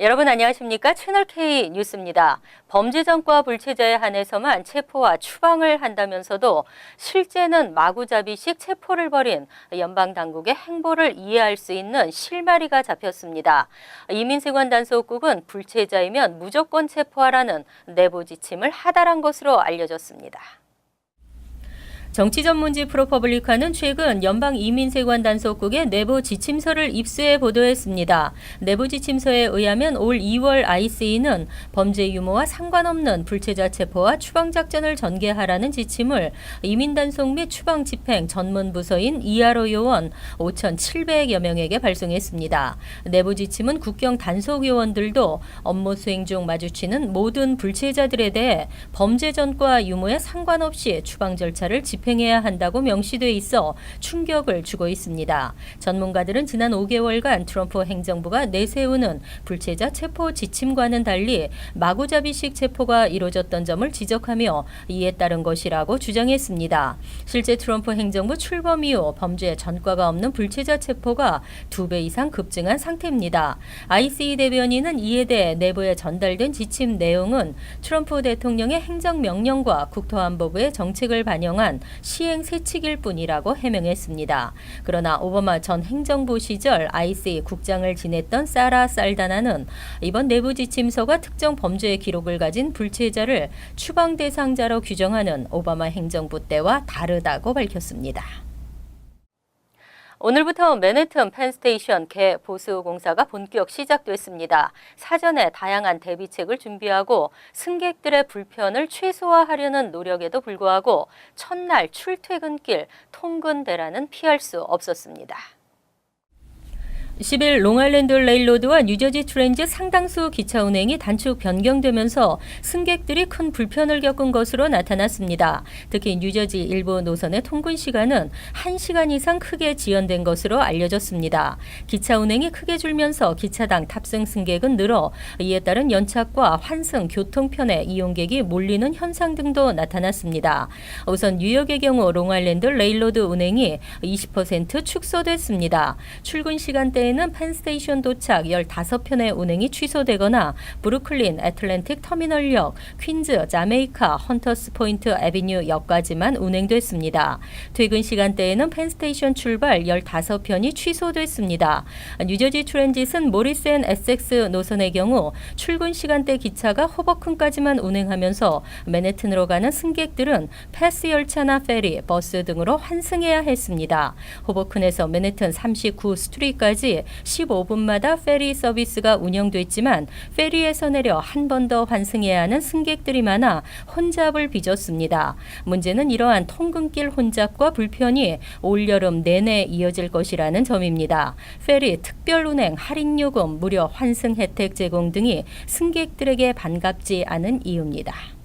여러분 안녕하십니까? 채널K 뉴스입니다. 범죄 전과 불체자에 한해서만 체포와 추방을 한다면서도 실제는 마구잡이식 체포를 벌인 연방 당국의 행보를 이해할 수 있는 실마리가 잡혔습니다. 이민세관 단속국은 불체자이면 무조건 체포하라는 내부 지침을 하달한 것으로 알려졌습니다. 정치 전문지 프로퍼블리카는 최근 연방 이민세관 단속국의 내부 지침서를 입수해 보도했습니다. 내부 지침서에 의하면 올 2월 IC는 범죄 유무와 상관없는 불체자 체포와 추방 작전을 전개하라는 지침을 이민 단속 및 추방 집행 전문 부서인 이하로 요원 5,700여 명에게 발송했습니다. 내부 지침은 국경 단속 요원들도 업무 수행 중 마주치는 모든 불체자들에 대해 범죄 전과 유무에 상관없이 추방 절차를 집 행해야 한다고 명시돼 있어 충격을 주고 있습니다. 전문가들은 지난 5개월간 트럼프 행정부가 내세우는 불체자 체포 지침과는 달리 마구잡이식 체포가 이루어졌던 점을 지적하며 이에 따른 것이라고 주장했습니다. 실제 트럼프 행정부 출범 이후 범죄 전과가 없는 불체자 체포가 두 배 이상 급증한 상태입니다. ICE 대변인은 이에 대해 내부에 전달된 지침 내용은 트럼프 대통령의 행정명령과 국토안보부의 정책을 반영한 시행 세칙일 뿐이라고 해명했습니다. 그러나 오바마 전 행정부 시절 IC 국장을 지냈던 사라 살다나는 이번 내부 지침서가 특정 범죄의 기록을 가진 불체자를 추방 대상자로 규정하는 오바마 행정부 때와 다르다고 밝혔습니다. 오늘부터 맨해튼 펜스테이션 개 보수 공사가 본격 시작됐습니다. 사전에 다양한 대비책을 준비하고 승객들의 불편을 최소화하려는 노력에도 불구하고 첫날 출퇴근길 통근 대란은 피할 수 없었습니다. 10일 롱아일랜드 레일로드와 뉴저지 트렌즈 상당수 기차 운행이 단축 변경되면서 승객들이 큰 불편을 겪은 것으로 나타났습니다. 특히 뉴저지 일부 노선의 통근 시간은 1시간 이상 크게 지연된 것으로 알려졌습니다. 기차 운행이 크게 줄면서 기차당 탑승 승객은 늘어 이에 따른 연착과 환승 교통편에 이용객이 몰리는 현상 등도 나타났습니다. 우선 뉴욕의 경우 롱아일랜드 레일로드 운행이 20% 축소됐습니다. 출근 시간대에 에는 펜스테이션 도착 15편의 운행이 취소되거나 브루클린 애틀랜틱 터미널역, 퀸즈, 자메이카, 헌터스 포인트 애비뉴 역까지만 운행됐습니다. 퇴근 시간대에는 펜스테이션 출발 15편이 취소됐습니다. 뉴저지 트랜짓은 모리스앤 에섹스 노선의 경우 출근 시간대 기차가 호버큰까지만 운행하면서 맨해튼으로 가는 승객들은 패스 열차나 페리, 버스 등으로 환승해야 했습니다. 호버큰에서 맨해튼 39 스트리트까지 15분마다 페리 서비스가 운영됐지만 페리에서 내려 한 번 더 환승해야 하는 승객들이 많아 혼잡을 빚었습니다. 문제는 이러한 통근길 혼잡과 불편이 올여름 내내 이어질 것이라는 점입니다. 페리 특별 운행 할인 요금 무료 환승 혜택 제공 등이 승객들에게 반갑지 않은 이유입니다.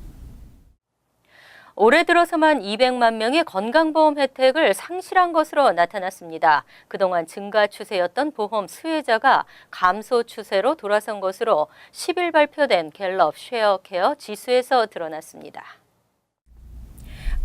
올해 들어서만 200만 명의 건강보험 혜택을 상실한 것으로 나타났습니다. 그동안 증가 추세였던 보험 수혜자가 감소 추세로 돌아선 것으로 10일 발표된 갤럽 쉐어케어 지수에서 드러났습니다.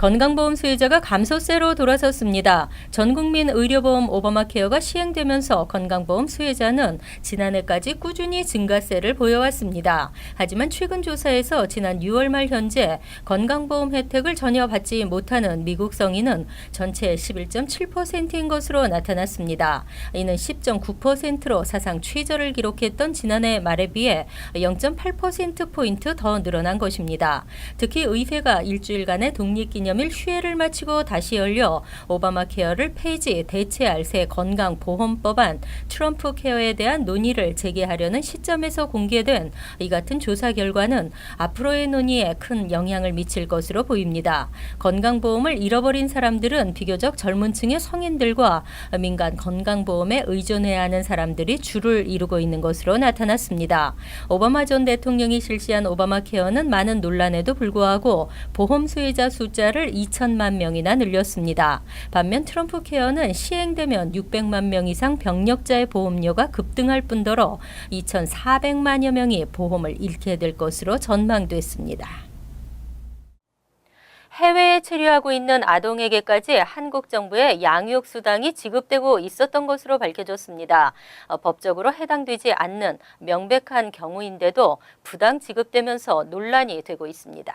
건강보험 수혜자가 감소세로 돌아섰습니다. 전국민 의료보험 오바마 케어가 시행되면서 건강보험 수혜자는 지난해까지 꾸준히 증가세를 보여왔습니다. 하지만 최근 조사에서 지난 6월 말 현재 건강보험 혜택을 전혀 받지 못하는 미국 성인은 전체 11.7%인 것으로 나타났습니다. 이는 10.9%로 사상 최저를 기록했던 지난해 말에 비해 0.8%포인트 더 늘어난 것입니다. 특히 의회가 일주일간의 독립기념 기념일 휴회를 마치고 다시 열려 오바마 케어를 폐지 대체할 새 건강보험법안 트럼프 케어에 대한 논의를 재개하려는 시점에서 공개된 이 같은 조사 결과는 앞으로의 논의에 큰 영향을 미칠 것으로 보입니다. 건강보험을 잃어버린 사람들은 비교적 젊은 층의 성인들과 민간 건강보험에 의존해야 하는 사람들이 주를 이루고 있는 것으로 나타났습니다. 오바마 전 대통령이 실시한 오바마 케어는 많은 논란에도 불구하고 보험 수혜자 숫자를 숫자를 2천만 명이나 늘렸습니다. 반면 트럼프 케어는 시행되면 600만 명 이상 병력자의 보험료가 급등할 뿐더러 2,400만여 명이 보험을 잃게 될 것으로 전망됐습니다. 해외에 체류하고 있는 아동에게까지 한국 정부의 양육 수당이 지급되고 있었던 것으로 밝혀졌습니다. 어, 법적으로 해당되지 않는 명백한 경우인데도 부당 지급되면서 논란이 되고 있습니다.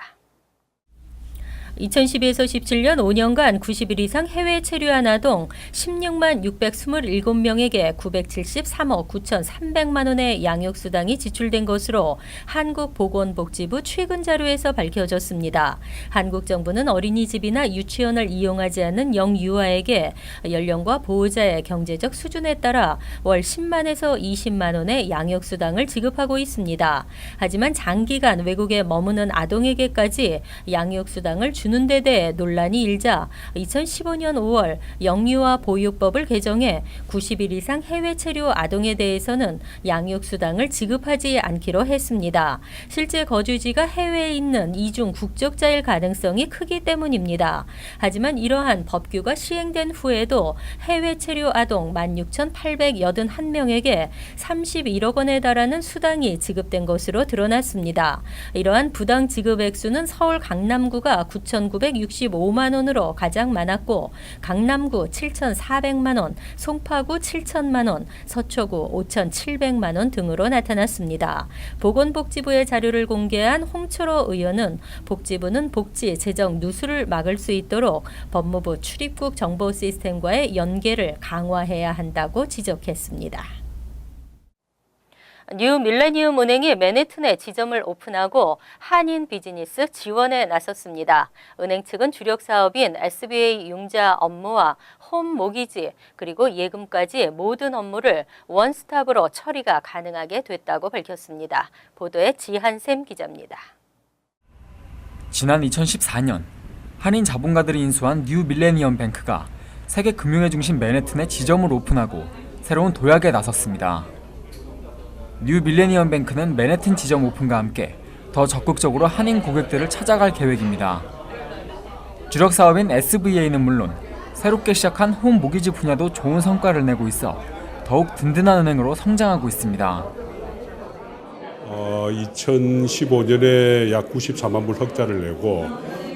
2012에서 17년 5년간 90일 이상 해외 체류한 아동 16만 627명에게 973억 9,300만 원의 양육 수당이 지출된 것으로 한국보건복지부 최근 자료에서 밝혀졌습니다. 한국 정부는 어린이집이나 유치원을 이용하지 않는 영유아에게 연령과 보호자의 경제적 수준에 따라 월 10만에서 20만 원의 양육 수당을 지급하고 있습니다. 하지만 장기간 외국에 머무는 아동에게까지 양육 수당을 주는 데 대해 논란이 일자 2015년 5월 영유아 보육법을 개정해 90일 이상 해외 체류 아동에 대해서는 양육 수당을 지급하지 않기로 했습니다. 실제 거주지가 해외에 있는 이중 국적자일 가능성이 크기 때문입니다. 하지만 이러한 법규가 시행된 후에도 해외 체류 아동 16,881명에게 31억 원에 달하는 수당이 지급된 것으로 드러났습니다. 이러한 부당 지급 액수는 서울 강남구가 9,965만 원으로 가장 많았고 강남구 7,400만 원, 송파구 7천만 원, 서초구 5,700만 원 등으로 나타났습니다. 보건복지부의 자료를 공개한 홍철호 의원은 복지부는 복지 재정 누수를 막을 수 있도록 법무부 출입국 정보 시스템과의 연계를 강화해야 한다고 지적했습니다. 뉴 밀레니움 은행이 맨해튼에 지점을 오픈하고 한인 비즈니스 지원에 나섰습니다. 은행 측은 주력 사업인 SBA 융자 업무와 홈 모기지 그리고 예금까지 모든 업무를 원스톱으로 처리가 가능하게 됐다고 밝혔습니다. 보도에 지한샘 기자입니다. 지난 2014년 한인 자본가들이 인수한 뉴 밀레니엄 뱅크가 세계 금융의 중심 맨해튼에 지점을 오픈하고 새로운 도약에 나섰습니다. 뉴 밀레니엄 뱅크는 맨해튼 지점 오픈과 함께 더 적극적으로 한인 고객들을 찾아갈 계획입니다. 주력 사업인 SVA는 물론 새롭게 시작한 홈 모기지 분야도 좋은 성과를 내고 있어 더욱 든든한 은행으로 성장하고 있습니다. 어, 2015년에 약 94만 불 흑자를 내고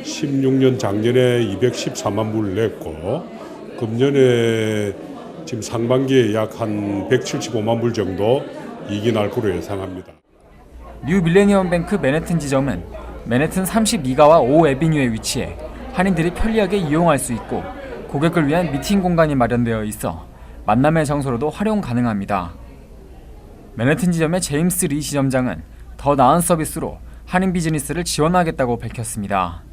16년 작년에 214만 불 냈고 금년에 지금 상반기에 약 한 175만 불 정도 이익이 날 거로 예상합니다. 뉴 밀레니엄 뱅크 맨해튼 지점은 맨해튼 32가와 5 에비뉴에 위치해 한인들이 편리하게 이용할 수 있고 고객을 위한 미팅 공간이 마련되어 있어 만남의 장소로도 활용 가능합니다. 맨해튼 지점의 제임스 리 지점장은 더 나은 서비스로 한인 비즈니스를 지원하겠다고 밝혔습니다.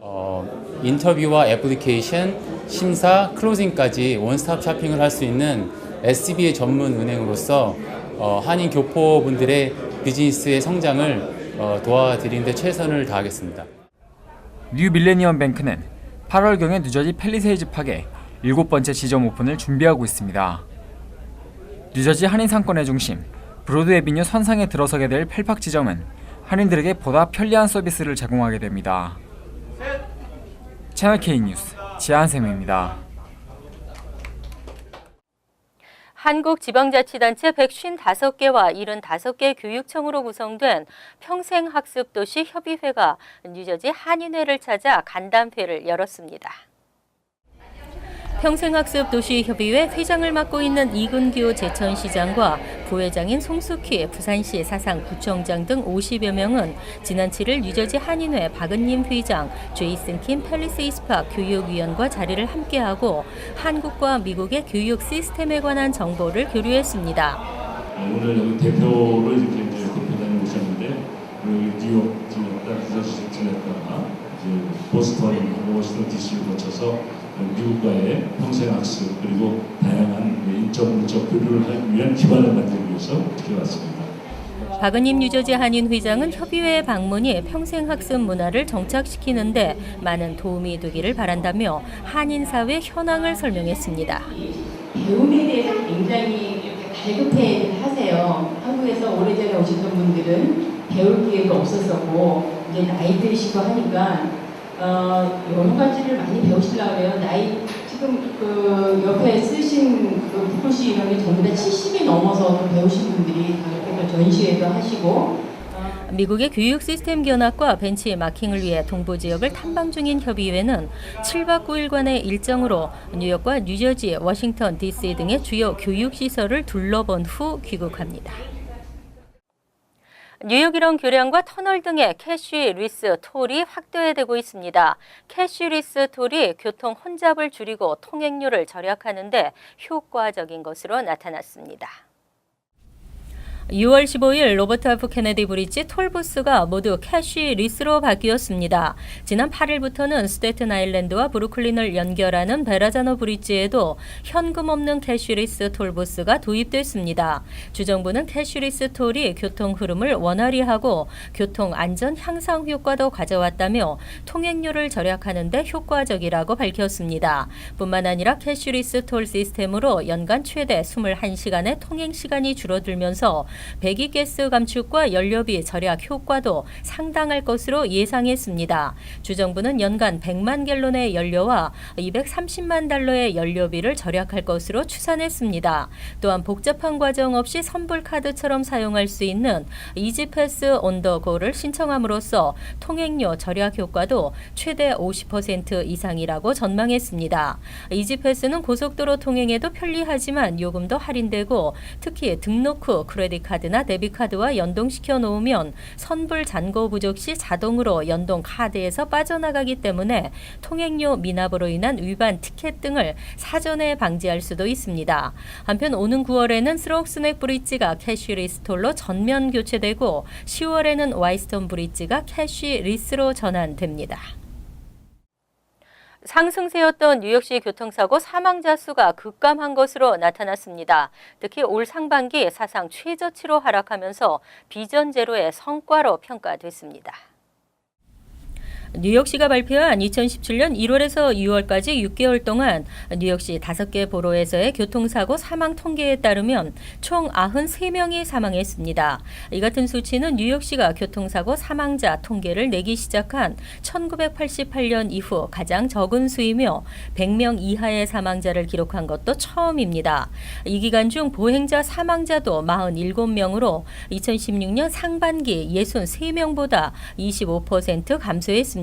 어, 인터뷰와 애플리케이션, 심사, 클로징까지 원스톱 쇼핑을 할 수 있는 SBA 전문 은행으로서 어, 한인 교포분들의 비즈니스의 성장을 어, 도와드리는 데 최선을 다하겠습니다. 뉴 밀레니엄 뱅크는 8월경에 뉴저지 팰리세이즈 팍에 일곱 번째 지점 오픈을 준비하고 있습니다. 뉴저지 한인 상권의 중심 브로드 에비뉴 선상에 들어서게 될 펠팍 지점은 한인들에게 보다 편리한 서비스를 제공하게 됩니다. 채널 K 뉴스 지한샘입니다. 한국지방자치단체 155개와 75개 교육청으로 구성된 평생학습도시 협의회가 뉴저지 한인회를 찾아 간담회를 열었습니다. 평생학습도시협의회 회장을 맡고 있는 이근규 제천시장과 부회장인 송숙희 부산시 사상구청장 등 50여 명은 지난 7일 뉴저지 한인회 박은림 회장, 제이슨 킴 팰리세이스파 교육위원과 자리를 함께하고 한국과 미국의 교육 시스템에 관한 정보를 교류했습니다. 오늘 대표로 이렇게 오셨는데 여기 뉴욕 이제 보스턴, 워싱턴 DC를 거쳐서 미국과의 평생 학습 그리고 다양한 인적 물적 교류를 하기 위한 기반을 만들기 위해서 이렇게 왔습니다. 박은임 뉴저지 한인 회장은 협의회 방문이 평생 학습 문화를 정착시키는데 많은 도움이 되기를 바란다며 한인 사회 현황을 설명했습니다. 배움에 대해서 굉장히 갈급해 하세요. 한국에서 오래전에 오셨던 분들은 배울 기회가 없었었고 이제 나이 드시고 하니까 어, 여러 가지를 많이 배우시려고 해요. 나이 지금 그 옆에 쓰신 그 북글씨 이런 게 전부 다 70이 넘어서 배우신 분들이 다 전시회도 하시고 미국의 교육 시스템 견학과 벤치 마킹을 위해 동부 지역을 탐방 중인 협의회는 7박 9일간의 일정으로 뉴욕과 뉴저지, 워싱턴, DC 등의 주요 교육 시설을 둘러본 후 귀국합니다. 뉴욕 일원 교량과 터널 등의 캐시 리스 톨이 확대되고 있습니다. 캐시 리스 톨이 교통 혼잡을 줄이고 통행료를 절약하는데 효과적인 것으로 나타났습니다. 6월 15일 로버트 F 케네디 브릿지 톨부스가 모두 캐시 리스로 바뀌었습니다. 지난 8일부터는 스테튼 아일랜드와 브루클린을 연결하는 베라자노 브릿지에도 현금 없는 캐시 리스 톨부스가 도입됐습니다. 주정부는 캐시 리스 톨이 교통 흐름을 원활히 하고 교통 안전 향상 효과도 가져왔다며 통행료를 절약하는 데 효과적이라고 밝혔습니다. 뿐만 아니라 캐시 리스 톨 시스템으로 연간 최대 21시간의 통행 시간이 줄어들면서 배기가스 감축과 연료비 절약 효과도 상당할 것으로 예상했습니다. 주정부는 연간 100만 갤론의 연료와 230만 달러의 연료비를 절약할 것으로 추산했습니다. 또한 복잡한 과정 없이 선불 카드처럼 사용할 수 있는 이지패스 온더고를 신청함으로써 통행료 절약 효과도 최대 50% 이상이라고 전망했습니다. 이지패스는 고속도로 통행에도 편리하지만 요금도 할인되고 특히 등록 후 크레딧 카드나 데뷔 카드와 연동시켜 놓으면 선불 잔고 부족 시 자동으로 연동 카드에서 빠져나가기 때문에 통행료 미납으로 인한 위반 티켓 등을 사전에 방지할 수도 있습니다. 한편 오는 9월에는 스로크스넥 브릿지가 캐시 리스톨로 전면 교체되고 10월에는 와이스턴 브릿지가 캐시 리스로 전환됩니다. 상승세였던 뉴욕시 교통사고 사망자 수가 급감한 것으로 나타났습니다. 특히 올 상반기 사상 최저치로 하락하면서 비전 제로의 성과로 평가됐습니다. 뉴욕시가 발표한 2017년 1월에서 6월까지 6개월 동안 뉴욕시 5개 보로에서의 교통사고 사망 통계에 따르면 총 93명이 사망했습니다. 이 같은 수치는 뉴욕시가 교통사고 사망자 통계를 내기 시작한 1988년 이후 가장 적은 수이며 100명 이하의 사망자를 기록한 것도 처음입니다. 이 기간 중 보행자 사망자도 47명으로 2016년 상반기 63명보다 25% 감소했습니다.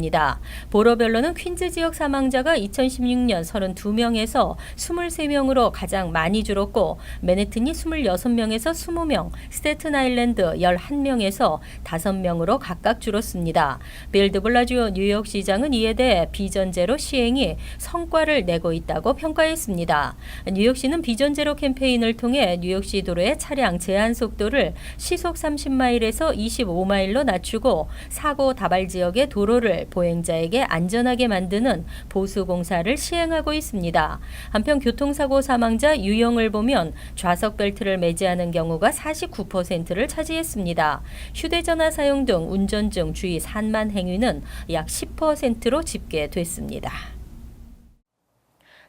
보로별로는 퀸즈 지역 사망자가 2016년 32명에서 23명으로 가장 많이 줄었고 맨해튼이 26명에서 20명, 스테튼 아일랜드 11명에서 5명으로 각각 줄었습니다. 빌 드블라지오 뉴욕시장은 이에 대해 비전제로 시행이 성과를 내고 있다고 평가했습니다. 뉴욕시는 비전제로 캠페인을 통해 뉴욕시 도로의 차량 제한 속도를 시속 30마일에서 25마일로 낮추고 사고 다발 지역의 도로를 보행자에게 안전하게 만드는 보수 공사를 시행하고 있습니다. 한편 교통사고 사망자 유형을 보면 좌석 벨트를 매지 않은 경우가 49%를 차지했습니다. 휴대전화 사용 등 운전 중 주의 산만 행위는 약 10%로 집계됐습니다.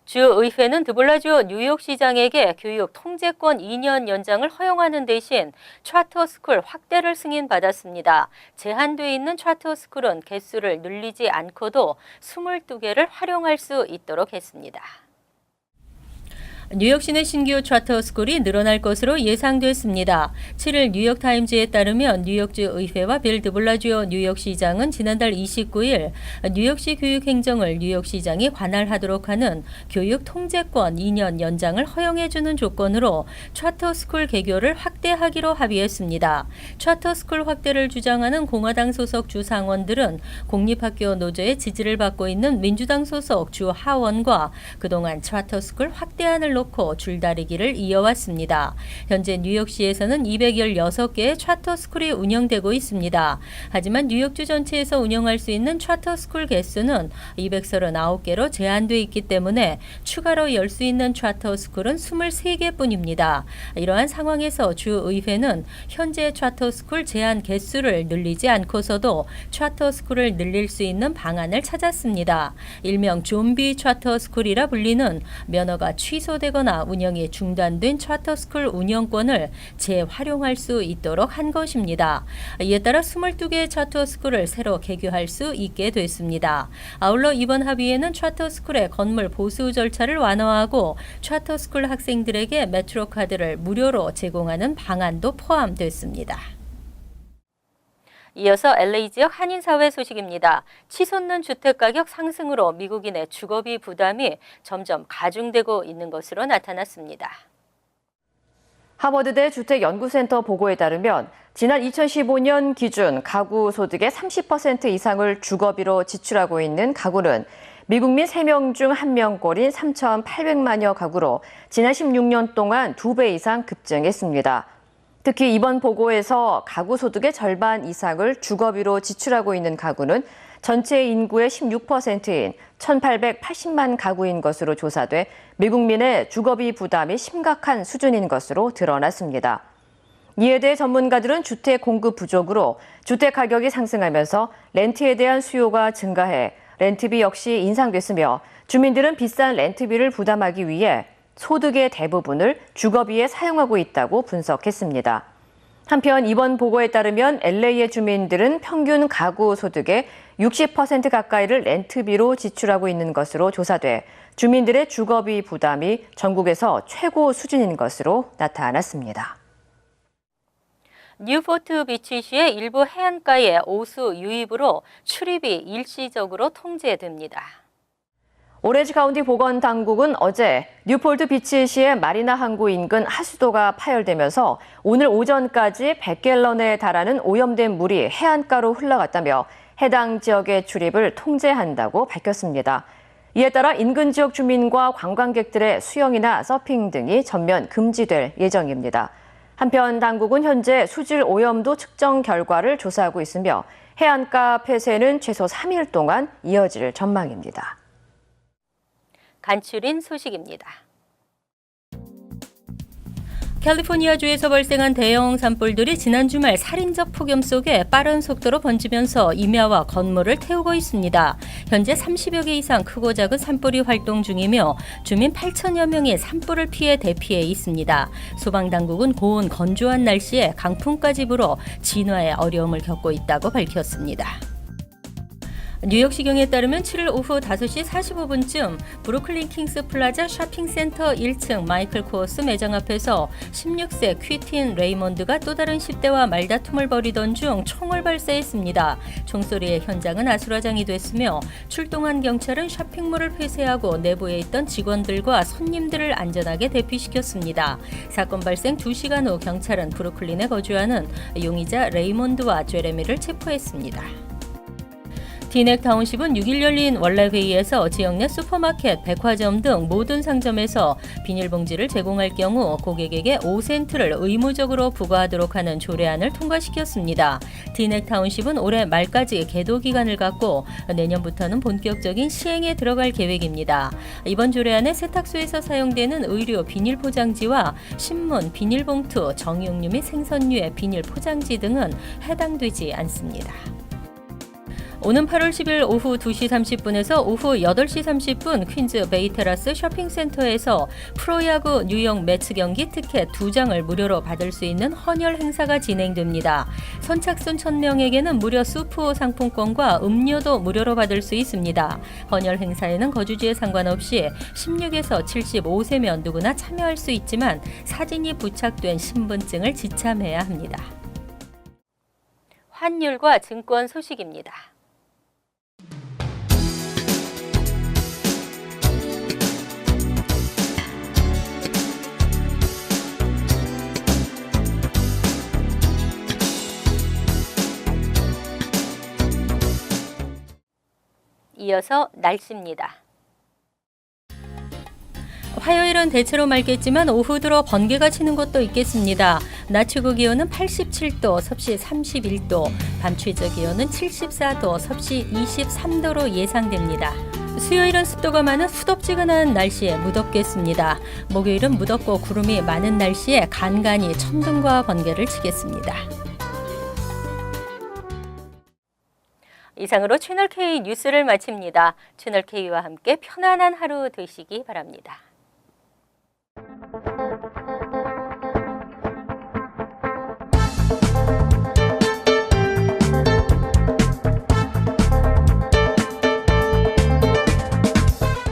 주의회는 드블라지오 뉴욕시장에게 교육 통제권 2년 연장을 허용하는 대신 차터스쿨 확대를 승인받았습니다. 제한돼 있는 차터스쿨은 개수를 늘리지 않고도 22개를 활용할 수 있도록 했습니다. 뉴욕 시 내 신규 차터 스쿨이 늘어날 것으로 예상됐습니다. 7일 뉴욕타임즈에 따르면 뉴욕주 의회와 빌 드블라지오 뉴욕시장은 지난달 29일 뉴욕시 교육행정을 뉴욕시장이 관할하도록 하는 교육 통제권 2년 연장을 허용해주는 조건으로 차터 스쿨 개교를 확대하기로 합의했습니다. 차터 스쿨 확대를 주장하는 공화당 소속 주 상원들은 공립학교 노조의 지지를 받고 있는 민주당 소속 주 하원과 그동안 차터 스쿨 확대안을 놓고 줄다리기를 이어왔습니다. 현재 뉴욕시에서는 216개의 차터 스쿨이 운영되고 있습니다. 하지만 뉴욕주 전체에서 운영할 수 있는 차터 스쿨 개수는 239개로 제한돼 있기 때문에 추가로 열 수 있는 차터 스쿨은 23개뿐입니다. 이러한 상황에서 주 의회는 현재 차터 스쿨 제한 개수를 늘리지 않고서도 차터 스쿨을 늘릴 수 있는 방안을 찾았습니다. 일명 좀비 차터 스쿨이라 불리는 면허가 취소 되거나 운영이 중단된 차터스쿨 운영권을 재활용할 수 있도록 한 것입니다. 이에 따라 22개의 차터스쿨을 새로 개교할 수 있게 됐습니다. 아울러 이번 합의에는 차터스쿨의 건물 보수 절차를 완화하고 차터스쿨 학생들에게 메트로 카드를 무료로 제공하는 방안도 포함됐습니다. 이어서 LA 지역 한인 사회 소식입니다. 치솟는 주택 가격 상승으로 미국인의 주거비 부담이 점점 가중되고 있는 것으로 나타났습니다. 하버드대 주택연구센터 보고에 따르면 지난 2015년 기준 가구 소득의 30% 이상을 주거비로 지출하고 있는 가구는 미국 민 3명 중 1명꼴인 3,800만여 가구로 지난 16년 동안 2배 이상 급증했습니다. 특히 이번 보고에서 가구 소득의 절반 이상을 주거비로 지출하고 있는 가구는 전체 인구의 16%인 1,880만 가구인 것으로 조사돼 미국민의 주거비 부담이 심각한 수준인 것으로 드러났습니다. 이에 대해 전문가들은 주택 공급 부족으로 주택 가격이 상승하면서 렌트에 대한 수요가 증가해 렌트비 역시 인상됐으며 주민들은 비싼 렌트비를 부담하기 위해 소득의 대부분을 주거비에 사용하고 있다고 분석했습니다. 한편 이번 보고에 따르면 LA의 주민들은 평균 가구 소득의 60% 가까이를 렌트비로 지출하고 있는 것으로 조사돼 주민들의 주거비 부담이 전국에서 최고 수준인 것으로 나타났습니다. 뉴포트 비치시의 일부 해안가의 오수 유입으로 출입이 일시적으로 통제됩니다. 오렌지 카운티 보건 당국은 어제 뉴폴트 비치시의 마리나 항구 인근 하수도가 파열되면서 오늘 오전까지 100갤런에 달하는 오염된 물이 해안가로 흘러갔다며 해당 지역의 출입을 통제한다고 밝혔습니다. 이에 따라 인근 지역 주민과 관광객들의 수영이나 서핑 등이 전면 금지될 예정입니다. 한편 당국은 현재 수질 오염도 측정 결과를 조사하고 있으며 해안가 폐쇄는 최소 3일 동안 이어질 전망입니다. 간추린 소식입니다. 캘리포니아주에서 발생한 대형 산불들이 지난 주말 살인적 폭염 속에 빠른 속도로 번지면서 임야와 건물을 태우고 있습니다. 현재 30여 개 이상 크고 작은 산불이 활동 중이며 주민 8천여 명이 산불을 피해 대피해 있습니다. 소방당국은 고온 건조한 날씨에 강풍까지 불어 진화에 어려움을 겪고 있다고 밝혔습니다. 뉴욕시경에 따르면 7일 오후 5시 45분쯤 브루클린 킹스 플라자 쇼핑센터 1층 마이클 코어스 매장 앞에서 16세 퀴틴 레이몬드가 또 다른 10대와 말다툼을 벌이던 중 총을 발사했습니다. 총소리에 현장은 아수라장이 됐으며 출동한 경찰은 쇼핑몰을 폐쇄하고 내부에 있던 직원들과 손님들을 안전하게 대피시켰습니다. 사건 발생 2시간 후 경찰은 브루클린에 거주하는 용의자 레이몬드와 제레미를 체포했습니다. 디넥 타운십은 6일 열린 원래 회의에서 지역 내 슈퍼마켓, 백화점 등 모든 상점에서 비닐봉지를 제공할 경우 고객에게 5센트를 의무적으로 부과하도록 하는 조례안을 통과시켰습니다. 디넥 타운십은 올해 말까지 계도 기간을 갖고 내년부터는 본격적인 시행에 들어갈 계획입니다. 이번 조례안에 세탁소에서 사용되는 의류 비닐 포장지와 신문, 비닐봉투, 정육류 및 생선류의 비닐 포장지 등은 해당되지 않습니다. 오는 8월 10일 오후 2시 30분에서 오후 8시 30분 퀸즈 베이테라스 쇼핑센터에서 프로야구 뉴욕 매츠 경기 티켓 2장을 무료로 받을 수 있는 헌혈 행사가 진행됩니다. 선착순 1000명에게는 무료 수프 상품권과 음료도 무료로 받을 수 있습니다. 헌혈 행사에는 거주지에 상관없이 16에서 75세면 누구나 참여할 수 있지만 사진이 부착된 신분증을 지참해야 합니다. 환율과 증권 소식입니다. 이어서 날씨입니다. 화요일은 대체로 맑겠지만 오후 들어 번개가 치는 곳도 있겠습니다. 낮 최고 기온은 87도, 섭씨 31도, 밤 최저 기온은 74도, 섭씨 23도로 예상됩니다. 수요일은 습도가 많은 후덥지근한 날씨에 무덥겠습니다. 목요일은 무덥고 구름이 많은 날씨에 간간히 천둥과 번개를 치겠습니다. 이상으로 채널K 뉴스를 마칩니다. 채널K와 함께 편안한 하루 되시기 바랍니다.